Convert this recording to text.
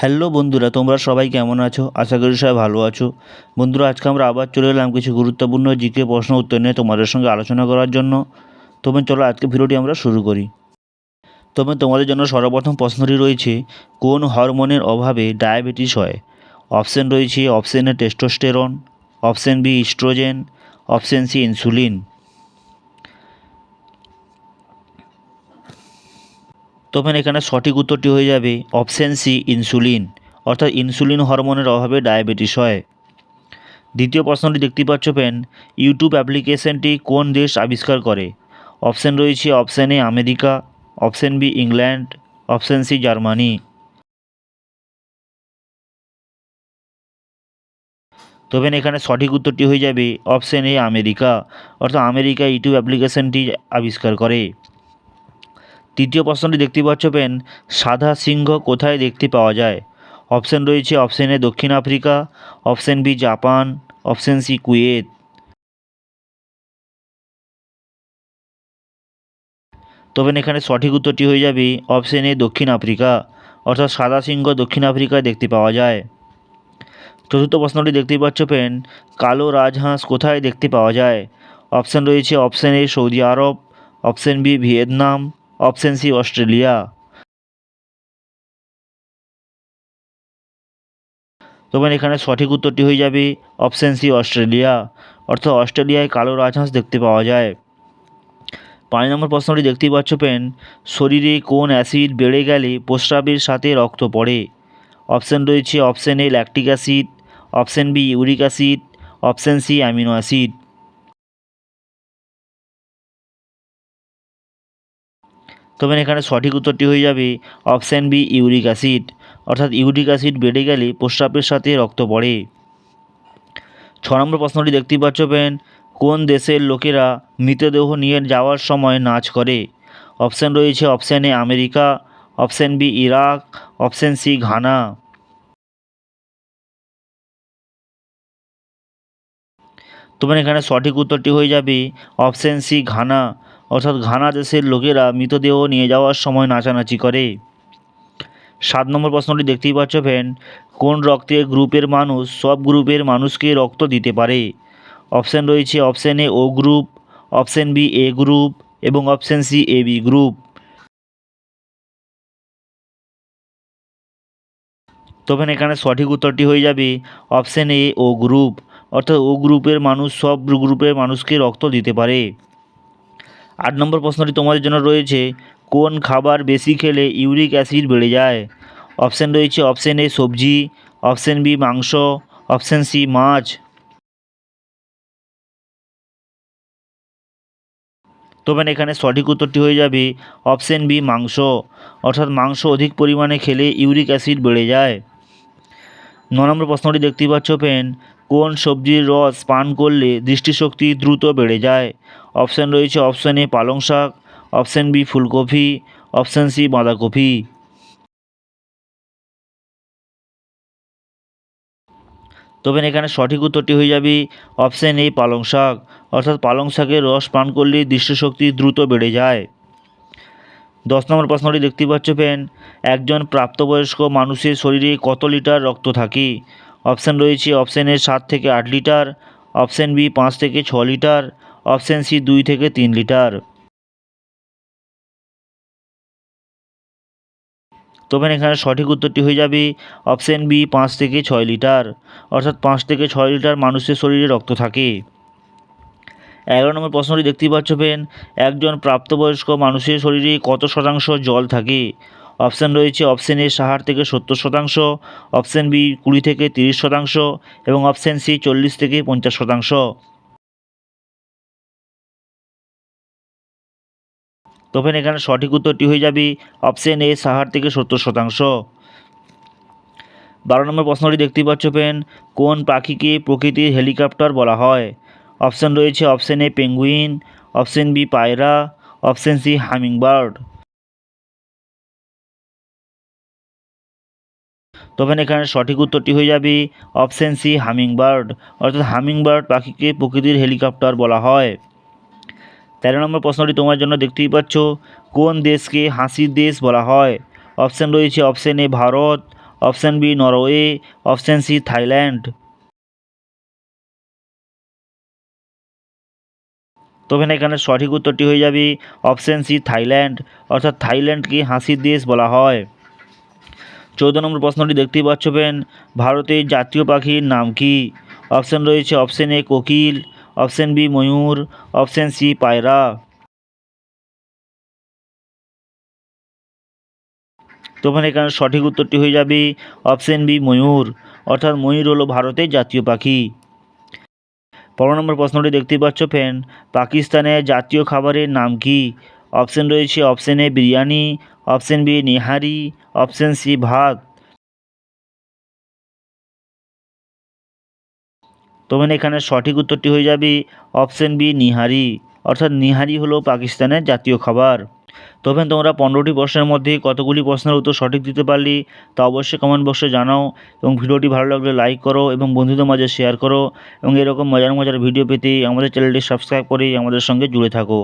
Hello বন্ধুরা, তোমরা সবাই কেমন আছো? আশা করি সবাই ভালো আছো। বন্ধুরা, আজকে আমরা আবার চলে এলাম কিছু গুরুত্বপূর্ণ জিকে প্রশ্ন উত্তর নিয়ে তোমাদের সঙ্গে আলোচনা করার জন্য। তবে চলো আজকে ভিডিওটি আমরা শুরু করি। তবে তোমাদের জন্য সর্বপ্রথম প্রশ্নটি রয়েছে, কোন হরমোনের অভাবে ডায়াবেটিস হয়? অপশান রয়েছে, option testosterone, option B oestrogen, option C insulin. তখন এখানে সঠিক উত্তরটি হয়ে যাবে অপশান সি, ইনসুলিন। অর্থাৎ ইনসুলিন হরমোনের অভাবে ডায়াবেটিস হয়। দ্বিতীয় প্রশ্নটি দেখতে পাচ্ছ পেন ইউটিউব অ্যাপ্লিকেশনটি কোন দেশ আবিষ্কার করে? অপশান রয়েছে option A America, option B England, option C Germany. তবে এখানে সঠিক উত্তরটি হয়ে যাবে অপশান এ আমেরিকা। অর্থাৎ আমেরিকা ইউটিউব অ্যাপ্লিকেশনটি আবিষ্কার করে। তৃতীয় প্রশ্নটি দেখতে পাচ্ছ পেন সাদা সিংহ কোথায় দেখতে পাওয়া যায়? অপশান রয়েছে অপশান এ দক্ষিণ Africa, option B Japan, option C Kuwait. তবে এখানে সঠিক উত্তরটি হয়ে যাবে অপশান এ দক্ষিণ আফ্রিকা, অর্থাৎ সাদা সিংহ দক্ষিণ আফ্রিকায় দেখতে পাওয়া যায়। চতুর্থ প্রশ্নটি দেখতেই পাচ্ছ পেন, কালো রাজহাঁস কোথায় দেখতে পাওয়া যায়? অপশান রয়েছে অপশান এ সৌদি আরব, option B Vietnam option C Australia তবে এখানে সঠিক উত্তরটি হয়ে যাবে অপশান সি অস্ট্রেলিয়া অর্থাৎ অস্ট্রেলিয়ায় কালো রাজহাঁস দেখতে পাওয়া যায়। পাঁচ নম্বর প্রশ্নটি দেখতেই পাচ্ছ পেন শরীরে কোন অ্যাসিড বেড়ে গেলে প্রস্রাবের সাথে রক্ত পড়ে? অপশান রয়েছে option A lactic acid option B uric acid option C amino acid তবে এখানে সঠিক উত্তরটি হয়ে যাবে অপশান বি ইউরিক অ্যাসিড। অর্থাৎ ইউরিক অ্যাসিড বেড়ে গেলে প্রস্রাবের সাথে রক্ত পড়ে। ছ নম্বর প্রশ্নটি দেখতেই পাচ্ছ পেন কোন দেশের লোকেরা মৃতদেহ নিয়ে যাওয়ার সময় নাচ করে? অপশান রয়েছে option A America, option B Iraq, option C Ghana. তোমার এখানে সঠিক উত্তরটি হয়ে যাবে অপশান সি ঘানা। অর্থাৎ ঘানা দেশের লোকেরা মৃতদেহ নিয়ে যাওয়ার সময় নাচানাচি করে। সাত নম্বর প্রশ্নটি দেখতেই পাচ্ছ ফ্রেন কোন রক্তের গ্রুপের মানুষ, সব গ্রুপের মানুষকে রক্ত দিতে পারে? অপশান রয়েছে option A O group option B A group এবং option C A B group তবে এখানে সঠিক উত্তরটি হয়ে যাবে অপশান এ ও গ্রুপ অর্থাৎ ও গ্রুপের মানুষ, সব গ্রুপের মানুষকে রক্ত দিতে পারে। আট নম্বর প্রশ্নটি তোমাদের জন্য রয়েছে, কোন খাবার বেশি খেলে ইউরিক অ্যাসিড বেড়ে যায়? অপশান রয়েছে অপশান এ সবজি, অপশান বি মাংস, অপশান সি মাছ। তবে এখানে সঠিক উত্তরটি হয়ে যাবে অপশান বি মাংস। অর্থাৎ মাংস অধিক পরিমাণে খেলে ইউরিক অ্যাসিড বেড়ে যায়। ন নম্বর প্রশ্নটি দেখতে পাচ্ছ পেন, কোন সবজির রস পান করলে দৃষ্টিশক্তি দ্রুত বেড়ে যায়? অপশান রয়েছে অপশান এ পালং শাক, অপশান বি ফুলকপি, অপশান সি বাঁধাকপি। তবে এখানে সঠিক উত্তরটি হয়ে যাবে অপশান এ পালং শাক, অর্থাৎ পালং শাকের রস পান করলে দৃষ্টিশক্তি দ্রুত বেড়ে যায়। দশ নম্বর প্রশ্নটি দেখতে পাচ্ছ পেন একজন প্রাপ্তবয়স্ক মানুষের শরীরে কত লিটার রক্ত থাকে? অপশান রয়েছে অপশান এ সাত থেকে আট লিটার, অপশান বি পাঁচ থেকে ছ লিটার অপশান সি দুই থেকে তিন লিটার। তবে এখানে সঠিক উত্তরটি হয়ে যাবে অপশান বি, পাঁচ থেকে ছয় লিটার। অর্থাৎ পাঁচ থেকে ছয় লিটার মানুষের শরীরে রক্ত থাকে। এগারো নম্বর প্রশ্নটি দেখতেই পাচ্ছ পেন একজন প্রাপ্তবয়স্ক মানুষের শরীরে কত শতাংশ জল থাকে? অপশান রয়েছে অপশান এ ষাট থেকে সত্তর শতাংশ, অপশান বি কুড়ি থেকে তিরিশ শতাংশ এবং অপশান সি চল্লিশ থেকে পঞ্চাশ শতাংশ। তখন এখানে সঠিক উত্তরটি হয়ে যাবে অপশান এ ষাট থেকে সত্তর শতাংশ। বারো নম্বর প্রশ্নটি দেখতেই পাচ্ছ পেন কোন পাখিকে প্রকৃতির হেলিকপ্টার বলা হয়? অপশান রয়েছে option A, penguin, option B, পায়রা, অপশান সি, হামিংবার্ড। তখন এখানে সঠিক উত্তরটি হয়ে যাবে অপশান সি, হামিংবার্ড। অর্থাৎ হামিংবার্ড পাখিকে প্রকৃতির হেলিকপ্টার বলা হয়। তেরো নম্বর প্রশ্নটি তোমার জন্য দেখতেই পাচ্ছ। কোন দেশকে হাসির দেশ বলা হয়? অপশান রয়েছে option A Bharat, option B Norway, option C Thailand. তবে না, এখানে সঠিক উত্তরটি হয়ে যাবে অপশান সি থাইল্যান্ড, অর্থাৎ থাইল্যান্ডকে হাসির দেশ বলা হয়। চৌদ্দ নম্বর প্রশ্নটি দেখতেই পাচ্ছবেন ভারতের জাতীয় পাখির নাম কি? অপশান রয়েছে অপশান এ কোকিল অপশান বি ময়ূর অপশন সি পায়রা তখন এখানে সঠিক উত্তরটি হয়ে যাবে অপশান বি ময়ূর অর্থাৎ ময়ূর হলো ভারতের জাতীয় পাখি। পনেরো নম্বর প্রশ্নটি দেখতে পাচ্ছ ফ্রেন্ড পাকিস্তানের জাতীয় খাবারের নাম কি? অপশান রয়েছে option A biryani option B nihari option C ভাত। তখন এখানে সঠিক উত্তরটি হয়ে যাবে অপশন বি নিহারি। অর্থাৎ নিহারি হলো পাকিস্তানের জাতীয় খাবার। তবে তোমরা পনেরোটি প্রশ্নের মধ্যে কতগুলি প্রশ্নের উত্তর সঠিক দিতে পারলি তা অবশ্যই কমেন্ট বক্সে জানাও এবং ভিডিওটি ভালো লাগলে লাইক করো এবং বন্ধুদের মাঝে শেয়ার করো এবং এরকম মজার মজার ভিডিও পেতে আমাদের চ্যানেলটি সাবস্ক্রাইব করে আমাদের সঙ্গে জুড়ে থাকো।